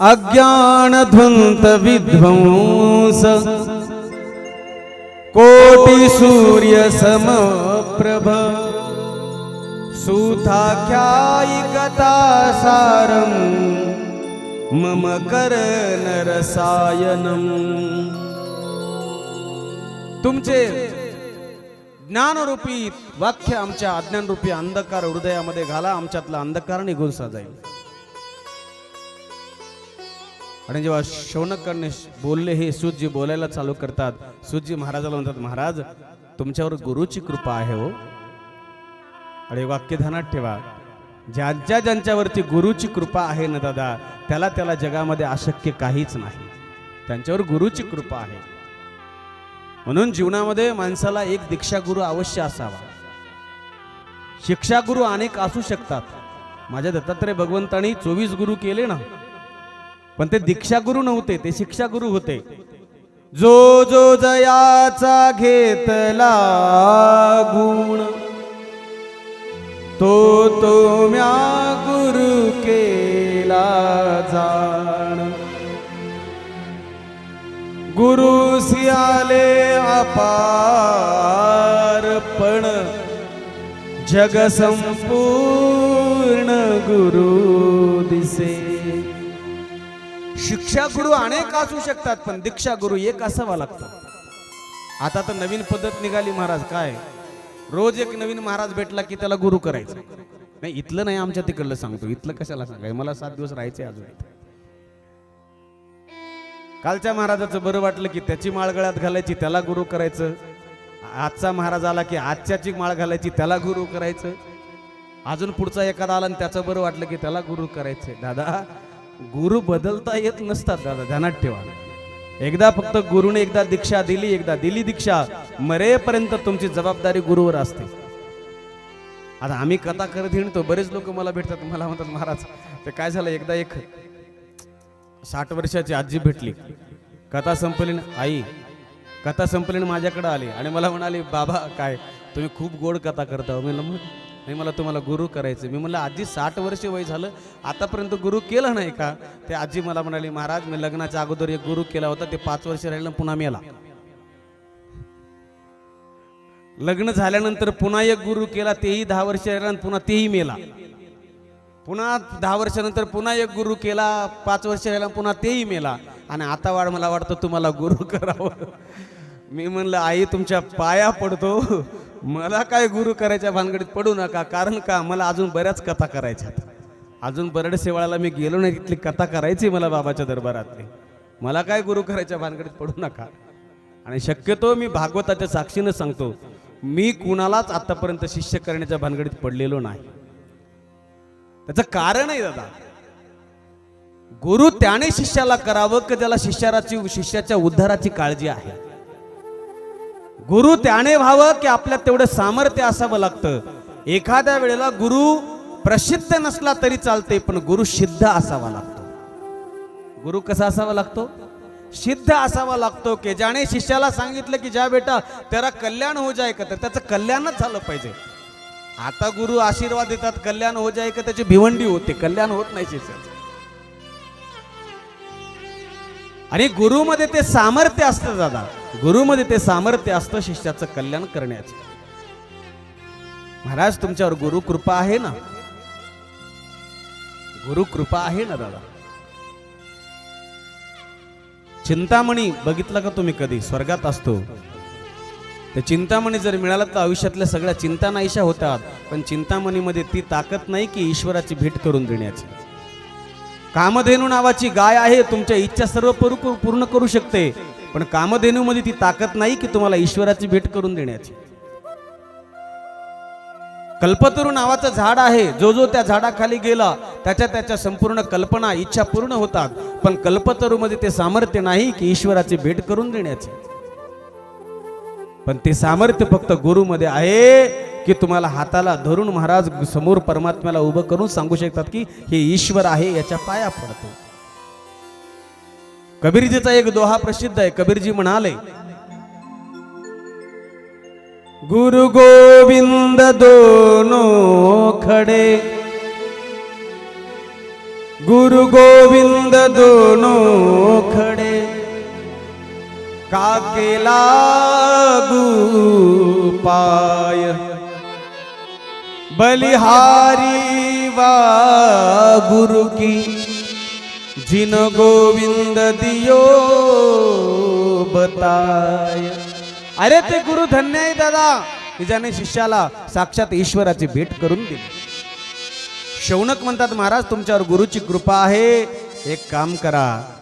अज्ञानध्वंत विध्वंस। कोटी सूर्य समप्रभ सुधाख्यायि कथा सारम् मम रसायनम तुमचे ज्ञानरूपी वाक्य आमच्या अज्ञानरूपी अंधकार हृदयामध्ये घाला आमच्यातला अंधकार निघून जाईल आणि जेव्हा शौनकांनी बोलले हे सूतजी बोलायला चालू करतात. सूतजी महाराजाला म्हणतात महाराज तुमच्यावर गुरुची कृपा आहे हो. आणि वाक्य ध्यानात ठेवा ज्यांच्या ज्यांच्यावरती गुरुची कृपा आहे ना दादा त्याला त्याला जगामध्ये अशक्य काहीच नाही. त्यांच्यावर गुरुची कृपा आहे. म्हणून जीवनामध्ये माणसाला एक दीक्षा गुरु अवश्य असावा. शिक्षा गुरु अनेक असू शकतात. माझ्या दत्तात्रय भगवंतांनी चोवीस गुरु केले ना. पण ते दीक्षा गुरु नव्हते ते शिक्षा गुरु होते. जो जो जयाचा घेतला गुण तो तो म्या गुरु केला जाण. गुरु सियाले अपार पण जग संपूर्ण गुरु दिसे. शिक्षा गुरु अनेक असू शकतात पण दीक्षा गुरु एक असावा लागतो. आता तर नवीन पद्धत निघाली महाराज काय? रोज एक नवीन महाराज भेटला की त्याला गुरु करायचं. नाही इथलं नाही आमच्या तिकडलं सांगतो इथलं कशाला सांगाय मला सात दिवस राहायचे अजून कालच्या महाराजाचं बरं वाटलं की त्याची माळ गळ्यात घालायची त्याला गुरु करायचं. आजचा महाराज आला की आजच्याची माळ घालायची त्याला गुरु करायचं. अजून पुढचा एखादा आला आणि त्याचं बरं वाटलं की त्याला गुरु करायचं दादा गुरु बदलता येत नसतात दादा ध्यानात ठेवा. एकदा फक्त गुरुने एकदा दीक्षा दिली एकदा दिली दीक्षा मरेपर्यंत तुमची जबाबदारी गुरुवर असते. आता आम्ही कथा करत हिंडतो बरेच लोक मला भेटतात मला म्हणतात महाराज ते काय झालं? एकदा एक साठ वर्षाची आजी भेटली. कथा संपली आई कथा संपली माझ्याकडे आली आणि मला म्हणाली बाबा काय तुम्ही खूप गोड कथा करता हो. मी म्हणलं, नाही मला तुम्हाला गुरु करायचं मी म्हणलं आजी साठ वर्ष वय झालं आतापर्यंत गुरु केलं नाही का? ते आजी मला म्हणाली महाराज मी लग्नाच्या अगोदर एक गुरु केला होता ते पाच वर्ष राहिलं पुन्हा मेला. लग्न झाल्यानंतर पुन्हा एक गुरु केला तेही दहा वर्ष राहिला पुन्हा तेही मेला. पुन्हा दहा वर्षानंतर पुन्हा एक गुरु केला पाच वर्ष राहिला पुन्हा तेही मेला. आणि आता वाढ मला वाटतं तुम्हाला गुरु करावं. मी म्हणलं आई तुमच्या पाया पडतो. मला काय गुरु करायच्या भानगडीत पडू नका. कारण का? मला अजून बऱ्याच कथा करायच्या अजून बरड शेवाळाला मी गेलो नाही तिथली कथा करायची मला बाबाच्या दरबारातली. मला काय गुरु करायच्या भानगडीत पडू नका. आणि शक्यतो मी भागवताच्या साक्षीनं सांगतो मी कुणालाच आतापर्यंत शिष्य करण्याच्या भानगडीत पडलेलो नाही. त्याचं कारण आहे दादा गुरु त्याने शिष्याला करावं की त्याला शिष्याची शिष्याच्या उद्धाराची काळजी आहे? गुरु त्याने व्हावं की आपल्यात तेवढं सामर्थ्य असावं लागतं. एखाद्या वेळेला गुरु प्रसिद्ध नसला तरी चालते पण गुरु सिद्ध असावा लागतो. गुरु कसा असावा लागतो? सिद्ध असावा लागतो की ज्याने शिष्याला सांगितलं की ज्या बेटा त्याला कल्याण हो जाय का तर त्याचं कल्याणच झालं पाहिजे. आता गुरु आशीर्वाद देतात कल्याण हो जाय का त्याची भिवंडी होते कल्याण होत नाही शिष्याचं. आणि गुरुमध्ये ते सामर्थ्य असतं दादा. गुरुमध्ये ते सामर्थ्य असतं शिष्याचं कल्याण करण्याचं. महाराज तुमच्यावर गुरु कृपा आहे ना? गुरु कृपा आहे ना दादा? चिंतामणी बघितलं का तुम्ही कधी? स्वर्गात असतो. तर चिंतामणी जर मिळालं तर आयुष्यातल्या सगळ्या चिंता नाहीशा होतात. पण चिंतामणीमध्ये ती ताकद नाही की ईश्वराची भेट करून देण्याची. कामधेनू नावाची गाय आहे तुमच्या इच्छा सर्व पूर्ण करू शकते. पण कामधेनूमध्ये ती ताकद नाही की तुम्हाला ईश्वराची भेट करून देण्याची. कल्पतरू नावाचं झाड आहे. जो जो त्या झाडाखाली गेला त्याच्या त्याच्या संपूर्ण कल्पना इच्छा पूर्ण होतात. पण कल्पतरूमध्ये ते सामर्थ्य नाही की ईश्वराची भेट करून देण्याचे. पण ते सामर्थ्य फक्त गुरुमध्ये आहे की तुम्हाला हाताला धरून महाराज समोर परमात्म्याला उभं करून सांगू शकतात की हे ईश्वर आहे याच्या पाया पडतो. कबीरजीचा एक दोहा प्रसिद्ध आहे. कबीरजी म्हणाले गुरु गोविंद दोनो खडे गुरु गोविंद दोनो खडे का केला पाय. बलिहारी वा गुरु की जिन गोविंद दियो बताय. अरे ते गुरु धन्य आहे दादा. तिच्याने शिष्याला साक्षात ईश्वराची भेट करून दिली. शौनक म्हणतात महाराज तुमच्यावर गुरुची कृपा आहे. एक काम करा.